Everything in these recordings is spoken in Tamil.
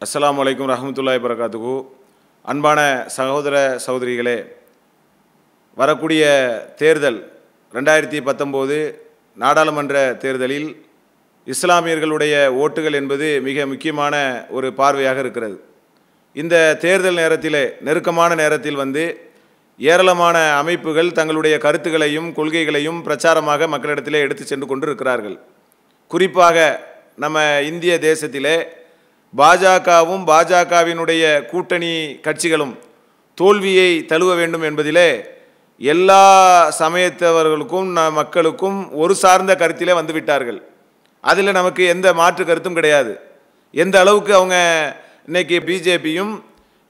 அஸ்லாம் அலைக்கும் ரஹமத்துல்லாய் வரகாத்துகு அன்பான சகோதர சகோதரிகளே வரக்கூடிய தேர்தல் ரெண்டாயிரத்தி பத்தொம்போது நாடாளுமன்ற தேர்தலில் இஸ்லாமியர்களுடைய ஓட்டுகள் என்பது மிக முக்கியமான ஒரு பார்வையாக இருக்கிறது. இந்த தேர்தல் நேரத்தில் நெருக்கமான நேரத்தில் வந்து ஏராளமான அமைப்புகள் தங்களுடைய கருத்துக்களையும் கொள்கைகளையும் பிரச்சாரமாக மக்களிடத்திலே எடுத்து சென்று கொண்டு இருக்கிறார்கள் குறிப்பாக நம்ம இந்திய தேசத்திலே பாஜகவும் பாஜகவினுடைய கூட்டணி கட்சிகளும் தோல்வியை தழுவ வேண்டும் என்பதிலே எல்லா சமயத்தவர்களுக்கும் மக்களுக்கும் ஒரு சார்ந்த கருத்திலே வந்து விட்டார்கள் அதில் நமக்கு எந்த மாற்று கருத்தும் கிடையாது. எந்த அளவுக்கு அவங்க இன்னைக்கு பிஜேபியும்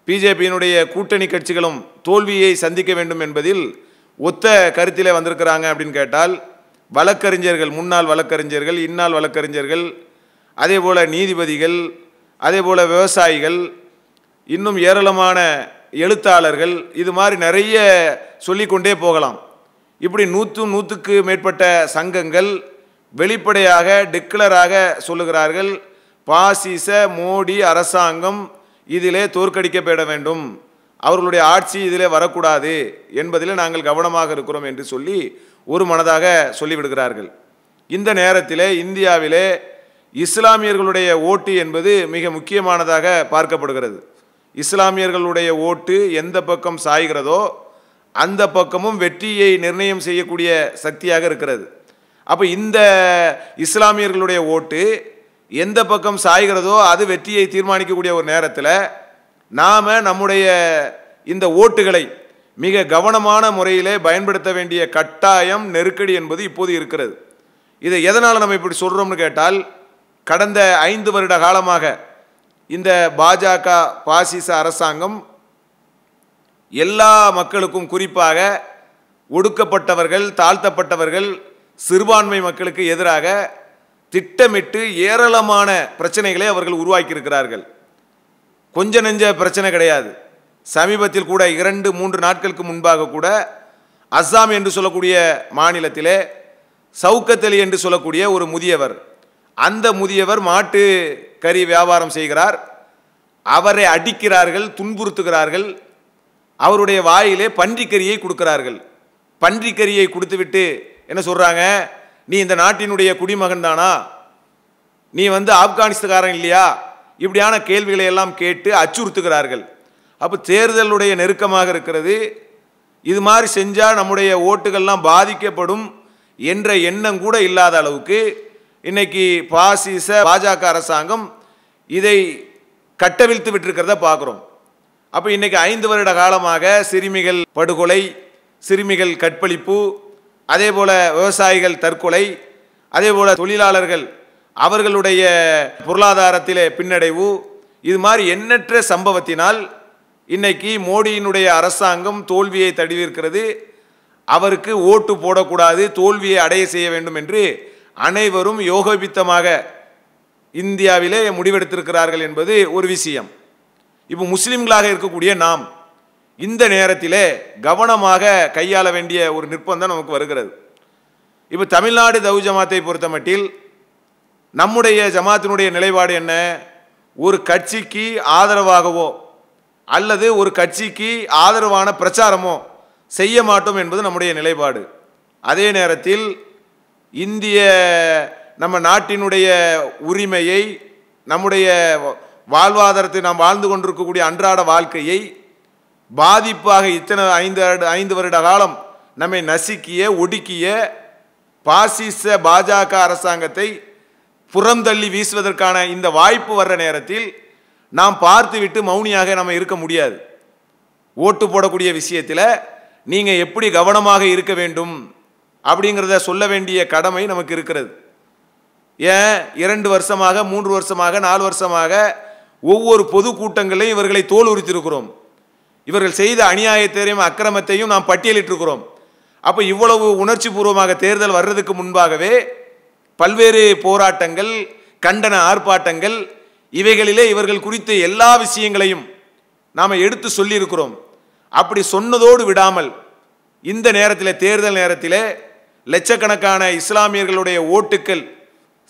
பிஜேபியினுடைய கூட்டணி கட்சிகளும் தோல்வியை சந்திக்க வேண்டும் என்பதில் ஒத்த கருத்திலே வந்திருக்கிறாங்க அப்படின்னு கேட்டால் வழக்கறிஞர்கள் முன்னாள் வழக்கறிஞர்கள் இன்னால் வழக்கறிஞர்கள் அதே போல் நீதிபதிகள் அதே போல் விவசாயிகள் இன்னும் ஏராளமான எழுத்தாளர்கள் இது மாதிரி நிறைய சொல்லிக்கொண்டே போகலாம். இப்படி நூற்று நூற்றுக்கு மேற்பட்ட சங்கங்கள் வெளிப்படையாக டிக்ளராக சொல்லுகிறார்கள் பாசிச மோடி அரசாங்கம் இதிலே தோற்கடிக்கப்பட வேண்டும். அவர்களுடைய ஆட்சி இதிலே வரக்கூடாது என்பதில் நாங்கள் கவனமாக இருக்கிறோம் என்று சொல்லி ஒரு மனதாக சொல்லிவிடுகிறார்கள். இந்த நேரத்திலே இந்தியாவிலே இஸ்லாமியர்களுடைய ஓட்டு என்பது மிக முக்கியமானதாக பார்க்கப்படுகிறது. இஸ்லாமியர்களுடைய ஓட்டு எந்த பக்கம் சாய்கிறதோ அந்த பக்கமும் வெற்றியை நிர்ணயம் செய்யக்கூடிய சக்தியாக இருக்கிறது. அப்போ இந்த இஸ்லாமியர்களுடைய ஓட்டு எந்த பக்கம் சாய்கிறதோ அது வெற்றியை தீர்மானிக்கக்கூடிய ஒரு நேரத்தில் நாம் நம்முடைய இந்த ஓட்டுகளை மிக கவனமான முறையிலே பயன்படுத்த வேண்டிய கட்டாயம் நெருக்கடி என்பது இப்போது இருக்கிறது. இதை எதனால் நம்ம இப்படி சொல்கிறோம்னு கேட்டால் கடந்த ஐந்து வருட காலமாக இந்த பாஜக பாசிச அரசாங்கம் எல்லா மக்களுக்கும் குறிப்பாக ஒடுக்கப்பட்டவர்கள் தாழ்த்தப்பட்டவர்கள் சிறுபான்மை மக்களுக்கு எதிராக திட்டமிட்டு ஏராளமான பிரச்சனைகளை அவர்கள் உருவாக்கியிருக்கிறார்கள். கொஞ்ச நெஞ்ச பிரச்சனை கிடையாது. சமீபத்தில் கூட இரண்டு மூன்று நாட்களுக்கு முன்பாக கூட அஸ்ஸாம் என்று சொல்லக்கூடிய மாநிலத்திலே சவுக்கத்தலி என்று சொல்லக்கூடிய ஒரு முதியவர் அந்த முதியவர் மாட்டு கறி வியாபாரம் செய்கிறார். அவரை அடிக்கிறார்கள் துன்புறுத்துகிறார்கள். அவருடைய வாயிலே பன்றிக்கறியை கொடுக்கிறார்கள். பன்றிக்கறியை கொடுத்துவிட்டு என்ன சொல்கிறாங்க நீ இந்த நாட்டினுடைய குடிமகன் தானா? நீ வந்து ஆப்கானிஸ்தகாரன் இல்லையா? இப்படியான கேள்விகளை எல்லாம் கேட்டு அச்சுறுத்துகிறார்கள். அப்போ தேர்தலுடைய நெருக்கமாக இருக்கிறது. இது மாதிரி செஞ்சால் நம்முடைய ஓட்டுகள்லாம் பாதிக்கப்படும் என்ற எண்ணம் கூட இல்லாத அளவுக்கு இன்னைக்கு பாசிச பாஜக அரசாங்கம் இதை கட்டவிழ்த்து விட்டிருக்கிறத பார்க்குறோம். அப்போ இன்னைக்கு ஐந்து வருட காலமாக சிறுமிகள் படுகொலை சிறுமிகள் கற்பழிப்பு அதே போல் விவசாயிகள் தற்கொலை அதே போல் தொழிலாளர்கள் அவர்களுடைய பொருளாதாரத்திலே பின்னடைவு இது மாதிரி எண்ணற்ற சம்பவத்தினால் இன்னைக்கு மோடியினுடைய அரசாங்கம் தோல்வியை தடுவிருக்கிறது. அவருக்கு ஓட்டு போடக்கூடாது தோல்வியை அடைய செய்ய வேண்டும் என்று அனைவரும் யோகபித்தமாக இந்தியாவிலே முடிவெடுத்திருக்கிறார்கள் என்பது ஒரு விஷயம். இப்போ முஸ்லிம்களாக இருக்கக்கூடிய நாம் இந்த நேரத்திலே கவனமாக கையாள வேண்டிய ஒரு நிர்பந்தம் நமக்கு வருகிறது. இப்போ தமிழ்நாடு தவு ஜமாத்தை பொறுத்த மட்டில் நம்முடைய ஜமாத்தினுடைய நிலைப்பாடு என்ன? ஒரு கட்சிக்கு ஆதரவாகவோ அல்லது ஒரு கட்சிக்கு ஆதரவான பிரச்சாரமோ செய்ய மாட்டோம் என்பது நம்முடைய நிலைப்பாடு. அதே நேரத்தில் இந்திய நம்ம நாட்டினுடைய உரிமையை நம்முடைய வாழ்வாதாரத்தை நாம் வாழ்ந்து கொண்டிருக்கக்கூடிய அன்றாட வாழ்க்கையை பாதிப்பாக இத்தனை ஐந்து ஐந்து வருட காலம் நம்மை நசுக்கிய ஒடுக்கிய பாசிச பாஜக அரசாங்கத்தை புறந்தள்ளி வீசுவதற்கான இந்த வாய்ப்பு வர்ற நேரத்தில் நாம் பார்த்துவிட்டு மௌனியாக நம்ம இருக்க முடியாது. ஓட்டு போடக்கூடிய விஷயத்தில் நீங்கள் எப்படி கவனமாக இருக்க வேண்டும்? அப்படிங்கிறத சொல்ல வேண்டிய கடமை நமக்கு இருக்கிறது. ஏன்? இரண்டு வருஷமாக மூன்று வருஷமாக நாலு வருஷமாக ஒவ்வொரு பொது கூட்டங்களையும் இவர்களை தோல் உரித்திருக்கிறோம். இவர்கள் செய்த அநியாயத்தையும் அக்கிரமத்தையும் நாம் பட்டியலிட்டிருக்கிறோம். அப்போ இவ்வளவு உணர்ச்சி பூர்வமாக தேர்தல் வர்றதுக்கு முன்பாகவே பல்வேறு போராட்டங்கள் கண்டன ஆர்ப்பாட்டங்கள் இவைகளிலே இவர்கள் குறித்த எல்லா விஷயங்களையும் நாம் எடுத்து சொல்லியிருக்கிறோம். அப்படி சொன்னதோடு விடாமல் இந்த நேரத்தில் தேர்தல் நேரத்தில் லட்சக்கணக்கான இஸ்லாமியர்களுடைய ஓட்டுக்கள்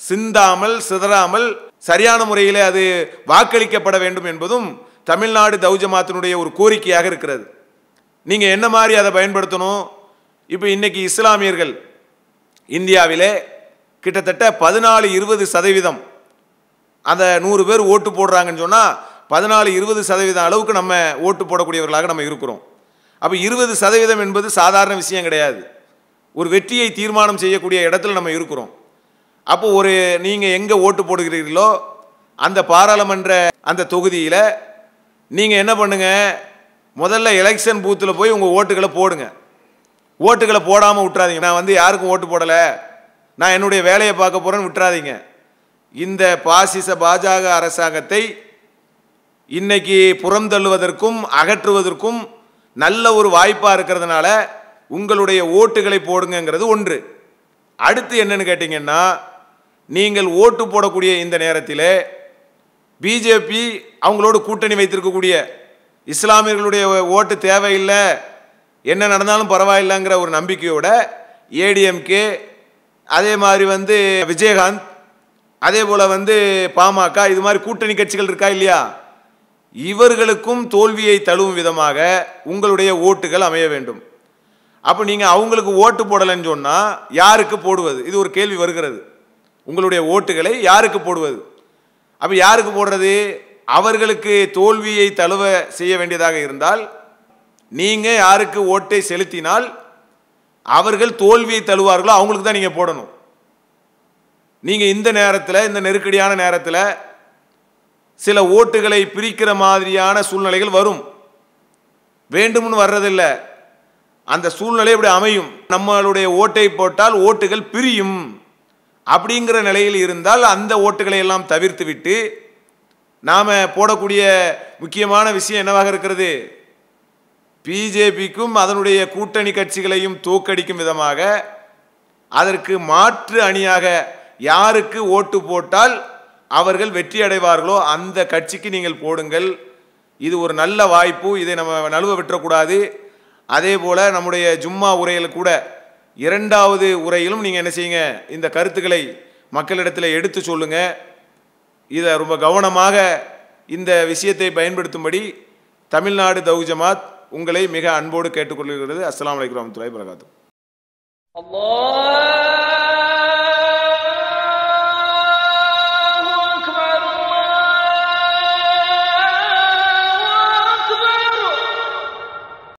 சிந்தாமல் சிதறாமல் சரியான முறையில் அது வாக்களிக்கப்பட வேண்டும் என்பதும் தமிழ்நாடு தௌஜமாத்தினுடைய ஒரு கோரிக்கையாக இருக்கிறது. நீங்கள் என்ன மாதிரி அதை பயன்படுத்தணும்? இப்போ இன்றைக்கி இஸ்லாமியர்கள் இந்தியாவிலே கிட்டத்தட்ட பதினாலு இருபது சதவீதம் அந்த நூறு பேர் ஓட்டு போடுறாங்கன்னு சொன்னால் பதினாலு இருபது சதவீதம் அளவுக்கு நம்ம ஓட்டு போடக்கூடியவர்களாக நம்ம இருக்கிறோம். அப்போ இருபது சதவீதம் என்பது சாதாரண விஷயம் கிடையாது. ஒரு வெற்றியை தீர்மானம் செய்யக்கூடிய இடத்துல நம்ம இருக்கிறோம். அப்போ ஒரு நீங்கள் எங்கே ஓட்டு போடுகிறீர்களோ அந்த பாராளுமன்ற அந்த தொகுதியில் நீங்கள் என்ன பண்ணுங்கள் முதல்ல எலெக்ஷன் பூத்தில் போய் உங்கள் ஓட்டுகளை போடுங்க. ஓட்டுகளை போடாமல் விட்டுறாதீங்க. நான் வந்து யாருக்கும் ஓட்டு போடலை. நான் என்னுடைய வேலையை பார்க்க போகிறேன்னு விட்டுறாதீங்க. இந்த பாசிச பாஜக அரசாங்கத்தை இன்னைக்கு புறந்தள்ளுவதற்கும் அகற்றுவதற்கும் நல்ல ஒரு வாய்ப்பாக இருக்கிறதுனால உங்களுடைய ஓட்டுகளை போடுங்கங்கிறது ஒன்று. அடுத்து என்னன்னு கேட்டிங்கன்னா நீங்கள் ஓட்டு போடக்கூடிய இந்த நேரத்தில் பிஜேபி அவங்களோடு கூட்டணி வைத்திருக்கக்கூடிய இஸ்லாமியர்களுடைய ஓட்டு தேவையில்லை என்ன நடந்தாலும் பரவாயில்லைங்கிற ஒரு நம்பிக்கையோட ஏடிஎம்கே அதே மாதிரி வந்து விஜயகாந்த் அதே போல் வந்து பாமக இது மாதிரி கூட்டணி கட்சிகள் இருக்கா இல்லையா? இவர்களுக்கும் தோல்வியை தழுவும் விதமாக உங்களுடைய ஓட்டுகள் அமைய வேண்டும். அப்போ நீங்கள் அவங்களுக்கு ஓட்டு போடலைன்னு சொன்னால் யாருக்கு போடுவது? இது ஒரு கேள்வி வருகிறது. உங்களுடைய ஓட்டுகளை யாருக்கு போடுவது? அப்போ யாருக்கு போடுறது? அவர்களுக்கு தோல்வியை தழுவ செய்ய வேண்டியதாக இருந்தால் நீங்கள் யாருக்கு ஓட்டை செலுத்தினால் அவர்கள் தோல்வியை தழுவார்களோ அவங்களுக்கு தான் நீங்கள் போடணும். நீங்கள் இந்த நேரத்தில் இந்த நெருக்கடியான நேரத்தில் சில ஓட்டுகளை பிரிக்கிற மாதிரியான சூழ்நிலைகள் வரும். வேண்டும்னு வர்றதில்லை. அந்த சூழ்நிலை இப்படி அமையும். நம்மளுடைய ஓட்டை போட்டால் ஓட்டுகள் பிரியும். அப்படிங்கிற நிலையில் இருந்தால் அந்த ஓட்டுகளை எல்லாம் தவிர்த்து விட்டு நாம் போடக்கூடிய முக்கியமான விஷயம் என்னவாக இருக்கிறது? பிஜேபிக்கும் அதனுடைய கூட்டணி கட்சிகளையும் தோக்கடிக்கும் விதமாக அதற்கு மாற்று அணியாக யாருக்கு ஓட்டு போட்டால் அவர்கள் வெற்றி அடைவார்களோ அந்த கட்சிக்கு நீங்கள் போடுங்கள். இது ஒரு நல்ல வாய்ப்பு. இதை நம்ம நழுவ விட்டுறக்கூடாது. அதே போல் நம்முடைய ஜும்மா உரையில் கூட இரண்டாவது உரையிலும் நீங்கள் என்ன செய்யுங்க? இந்த கருத்துக்களை மக்களிடத்தில் எடுத்து சொல்லுங்கள் இதை ரொம்ப கவனமாக இந்த விஷயத்தை பயன்படுத்தும்படி தமிழ்நாடு தௌஜமாத் உங்களை மிக அன்போடு கேட்டுக்கொள்கிறது. அஸ்லாம் வலைக்கம் வரமத்துலாய் வரகாத்தூர்